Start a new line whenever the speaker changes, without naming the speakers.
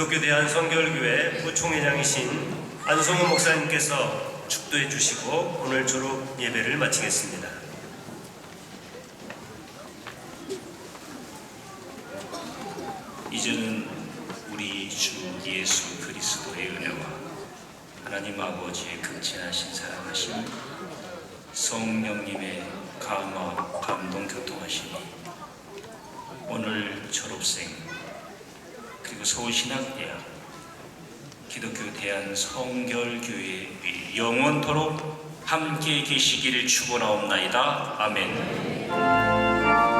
기독교 대한 성결교회 부총회장이신 안성호 목사님께서 축도해 주시고 오늘 졸업 예배를 마치겠습니다.
이제는 우리 주 예수 그리스도의 은혜와 하나님 아버지의 극진하신 사랑하심 성령님의 감화 감동 교통하심이 오늘 졸업생 그리고 서울신학대학 기독교 대한 성결교회 영원토록 함께 계시기를 축원하옵나이다 아멘.